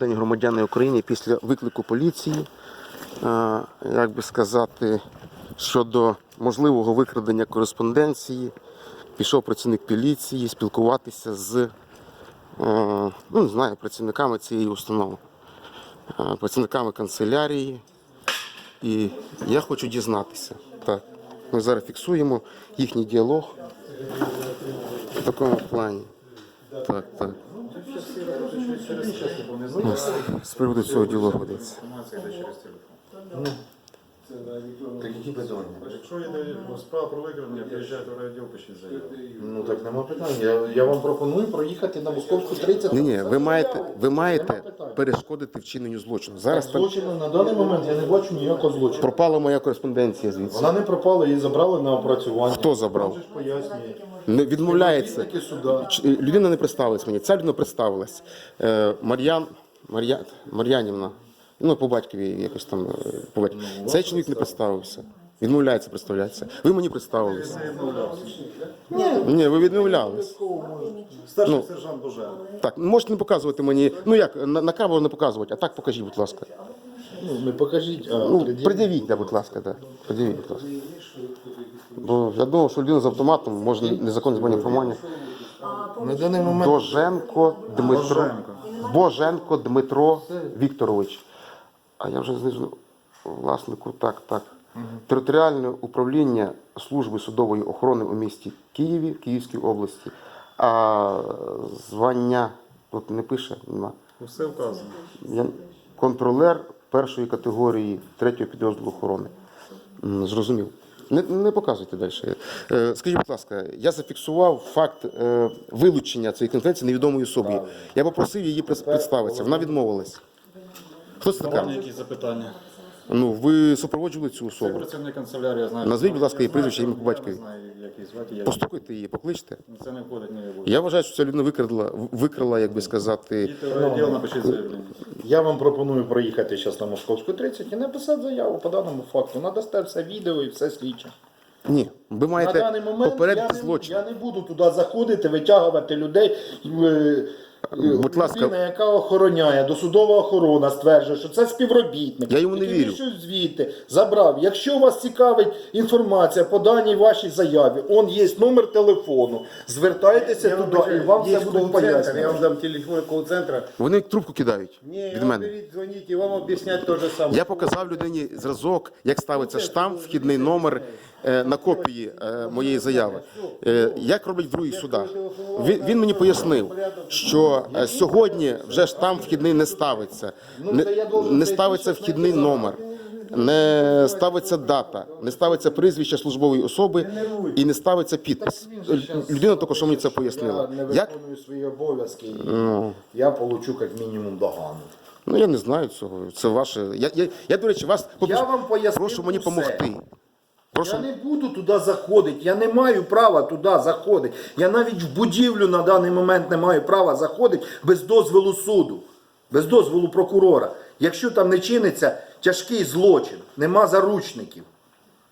День громадяни України після виклику поліції, е, як би сказати, щодо можливого викрадення кореспонденції, пішов працівник поліції спілкуватися з е, ну, не знаю, працівниками цієї установи, е, працівниками канцелярії. І я хочу дізнатися. Так, ми зараз фіксуємо їхній діалог в такому плані. Так, так. З приводу цього діалогу ведеться. Так які питання? Якщо йде справа про викрадення, приїжджайте в райвідділ, пишіть заяву. Ну так нема питань. Я, я вам пропоную проїхати на Московську 30. Ні, ні, ви маєте, ви маєте перешкодити вчиненню злочину. Зараз там Злочину на даний момент я не бачу ніякого злочину. пропала моя кореспонденція звідси. Вона не пропала, її забрали на опрацювання. Хто забрав? Вам ж пояснює. Не відмовляється. Співробітники суда. Ч- Людина не представилась мені. Ця людина представилась. Е, Мар'ян, Мар'я, Мар'янівна. Ну, по батькові якось там е, по батькові. Цей чоловік не представився. Відмовляється представлятися. Ви мені представилися. Ні, ви відмовлялись. Старший Ну. сержант Божен. Так, можете не показувати мені. Ну як, на, на камеру не показувати, а так покажіть, будь ласка. Ну, не покажіть, а Ну, пред'явіть. пред'явіть, да, будь ласка, да. Пред'явіть, будь ласка. Бо я думав, що людина з автоматом може незаконне збройне формування. На даний момент Доженко Дмитро. Боженко Дмитро Вікторович. А я вже знизу власнику, так, так. Територіальне управління служби судової охорони у місті Києві, Київській області. А звання тут не пише, нема. Все вказано. Я контролер першої категорії третього підрозділу охорони. Зрозумів. Не, не показуйте далі. Е, Скажіть, будь ласка, я зафіксував факт е, вилучення цієї конференції невідомої особі. Я попросив її представитися. Вона відмовилась. Хто Вам така? якісь запитання? Ну, ви супроводжували цю Це особу. працівник канцелярії, я знаю. Назвіть, будь ласка, її прізвище, ім'я по Я не знаю, як її звати. Я... Постукайте її, покличте. Це не входить в його. Я вважаю, що ця людина викрадла, викрала, як би сказати. Їдьте в райвідділ, напишіть заявлення. я вам пропоную проїхати зараз на Московську 30 і написати заяву по даному факту. Надасте все відео і все слідче. Ні, ви На маєте даний момент попередити я не, злочин. я не буду туди заходити, витягувати людей. Е, Будь ласка. Людина, яка охороняє, досудова охорона стверджує, що це співробітник. Я йому не який вірю. вийшов звідти, забрав. Якщо вас цікавить інформація по даній вашій заяві, он є номер телефону. Звертайтеся туди і вам все будуть Я вам пояснювати. дам телефон колл-центра. Вони трубку кидають Не, від вам мене. берите, звоните, вам объяснять то же самое. Я показав людині зразок, як ставиться штамп, вхідний номер е, на копії е, моєї заяви. Е, Як роблять в других судах? Він, мені пояснив, що е, сьогодні вже штамп вхідний не ставиться, не, не ставиться вхідний номер. Не ставиться дата, не ставиться прізвище службової особи і не ставиться підпис. Людина що мені це Я пояснила. не виконую свої обов'язки, я получу як мінімум догану. Ну я не знаю цього. Це ваше. Я, я, я до речі, вас Я вам прошу мені допомогти. Прошу. Я не буду туди заходити, я не маю права туди заходити. Я навіть в будівлю на даний момент не маю права заходити без дозволу суду, без дозволу прокурора. Якщо там не чиниться тяжкий злочин, нема заручників.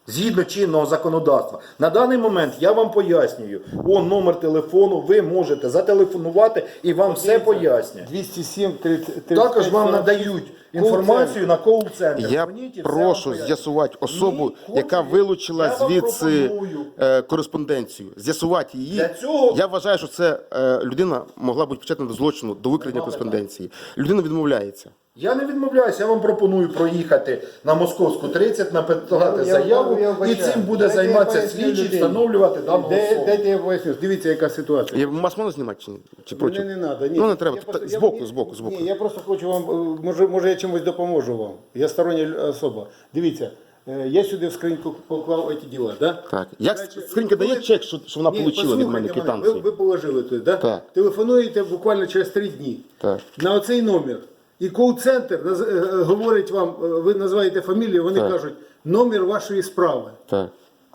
Згідно чинного законодавства. На даний момент я вам пояснюю, он номер телефону, ви можете зателефонувати і вам все пояснять. 207 30, Також вам надають інформацію на кол-центр. Я мені прошу з'ясувати особу, Ні, яка хочу. вилучила Я вам звідси пропоную. е, кореспонденцію. З'ясувати її. Для цього- Я вважаю, що це е, людина могла бути причетна до злочину, до викрадення кореспонденції. Людина відмовляється. Я не відмовляюся, я вам пропоную проїхати на Московську 30, написати заяву, я і цим буде займатися слідчий, встановлювати дану Де- особу. Дайте я поясню. Дивіться, яка ситуація. Я вас можна знімати чи, ні? чи проти? Не, не надо. Ні. Ну не треба. Я просто- я- збоку, ні, збоку, збоку. Ні, я просто хочу вам, е, може, може я чимось допоможу вам. Я стороння лю- особа. Дивіться, е, я сюди в скриньку поклав ці діла, да? Так. Як Значить, скринька дає чек, що, що вона Ні, отримала від послухайте мене мене, квитанцію? Ви, ви положили туди, да? Так. Телефонуєте буквально через три дні. Так. На оцей номер. І кол-центр е, е, говорить вам, е, ви називаєте фамілію, вони Так. кажуть, номер вашої справи. Так.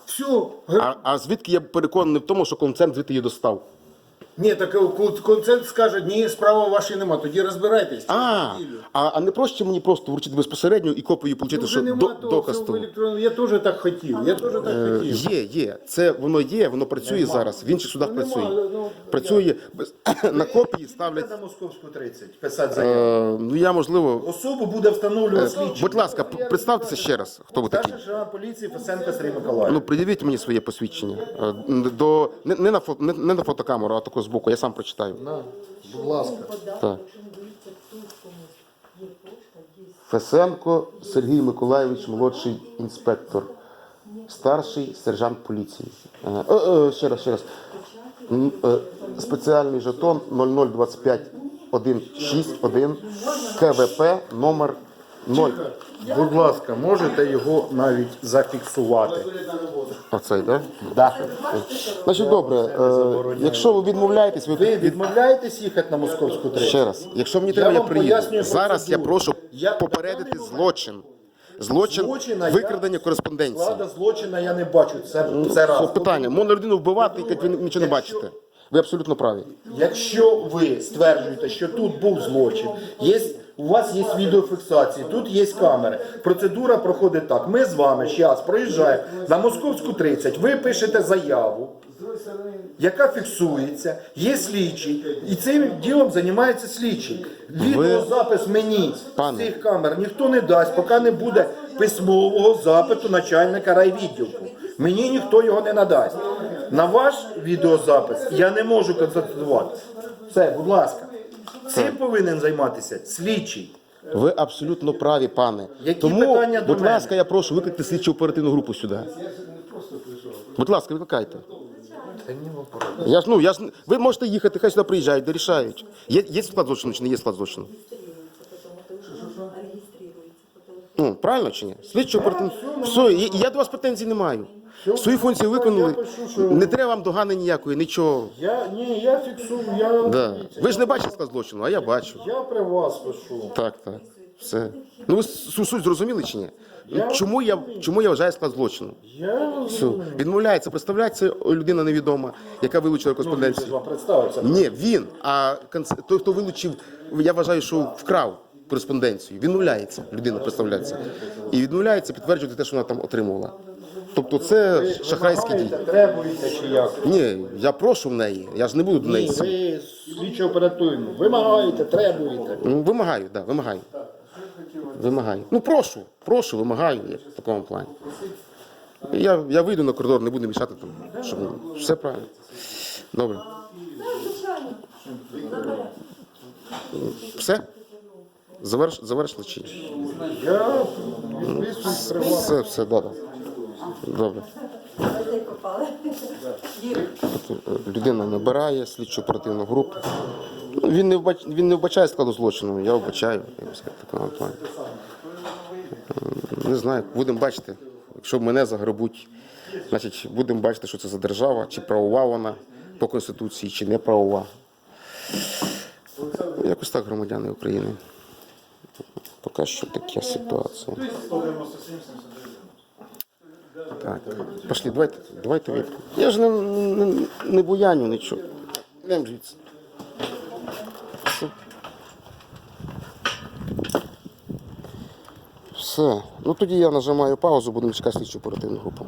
Все, А, а звідки я переконаний в тому, що концерт звідти її достав? Ні, так е, концерт скаже, ні, справа вашої нема, тоді розбирайтесь. А, а, а не проще мені просто вручити безпосередньо і копію Ну, отримати, що нема до, того доказ того. Я теж так хотів. Я теж так Е, хотів. Є, є. Це воно є, воно працює зараз. В інших судах Ну, нема, працює. ну, Працює без- на копії ставлять. На Московську 30 писати заяву. Е, ну я можливо. Особу буде встановлювати слідчий. Будь ласка, п- представтеся ще раз, хто ви такий. Старший сержант поліції Фесенко Сергій Миколаївич. Ну, пред'явіть мені своє посвідчення. Е, До, не, не, на фото, не, не на фотокамеру, а тако збоку, я сам прочитаю. На, Будь ласка. Так. Фесенко Сергій Миколайович, молодший інспектор, старший сержант поліції. Ага. Е, е, ще раз, ще раз. Е, Спеціальний жетон 0025 161 КВП номер 0. Будь ласка, можете його навіть зафіксувати. Оцей, так? Да? Значить, добре. Е, якщо ви відмовляєтесь, ви, Ви відмовляєтесь їхати на Московську 30? Ще раз, якщо мені треба, я вам приїду. пояснюю Зараз я процедуру. прошу Я- попередити злочин. Злочин Злочина я- викрадення кореспонденції. Склада злочина я не бачу. Це, це Що раз. питання? Можна людину вбивати, як ви нічого не бачите. Ви абсолютно праві. Якщо ви стверджуєте, що тут був злочин, є, у вас є відеофіксації, тут є камери. Процедура проходить так. Ми з вами зараз проїжджаємо на Московську 30, ви пишете заяву, яка фіксується, є слідчий, і цим ділом займається слідчий. Відеозапис мені з цих камер ніхто не дасть, поки не буде письмового запиту начальника райвідділку. Мені ніхто його не надасть. На ваш відеозапис я не можу констатувати. Все, будь ласка. Цим повинен займатися слідчий. Ви абсолютно праві, пане. Які Тому, питання до будь мене? ласка, я прошу викликати слідчу оперативну групу сюди. Будь ласка, викликайте. Я ж, ну, я ж, ви можете їхати, хай сюди приїжджають, де рішають. Є, є склад злочину чи не є склад злочину? Ну, правильно чи ні? Слідчо оперативно. Все, і- і я до вас претензій не маю. Свої функції виконали. Не треба вам догани ніякої, нічого. Я ні, я фіксую, я, Да. Ви ж не бачите склад злочину, а я бачу. я при вас пишу. Так, так. Все. Ну ви су- суть зрозуміли чи ні? Я- Чому я, чому я вважаю склад злочину? Я Все. Відмовляється, представляється людина невідома, яка вилучила ж кореспонденцію. вам представився. Ні, він. А конц- той, хто вилучив, я вважаю, що вкрав кореспонденцію. Відмовляється, людина представляється. І відмовляється підтверджувати те, що вона там отримувала. Тобто це шахрайські дії. Требуєте чи як? Ні, я прошу в неї, я ж не буду до неї. Ні, сам. ви слідчо оперативно. Вимагаєте, требуєте. Ну, вимагаю, так, да, вимагаю. Вимагаю. Ну прошу, прошу, вимагаю як в такому плані. Я, я вийду на коридор, не буду мішати там. Щоб... Все правильно. Добре. Все? Заверш, завершили чи? ні? Я. Все, все, добре. Добре. Людина набирає слідчу оперативну групу. Він не, вбач... він не вбачає складу злочину, я вбачаю, я би сказав, в такому плані. Не знаю, будемо бачити. Якщо мене загребуть, значить будемо бачити, що це за держава, чи правова вона по Конституції, чи не правова. Якось так, громадяни України. Поки що така ситуація. Так, пошли, давайте, давайте від. Я ж не, не, не буяню нічого. Йдемо звідси. Все. Все. Ну тоді я нажимаю паузу, будемо чекати слідчу оперативну групу.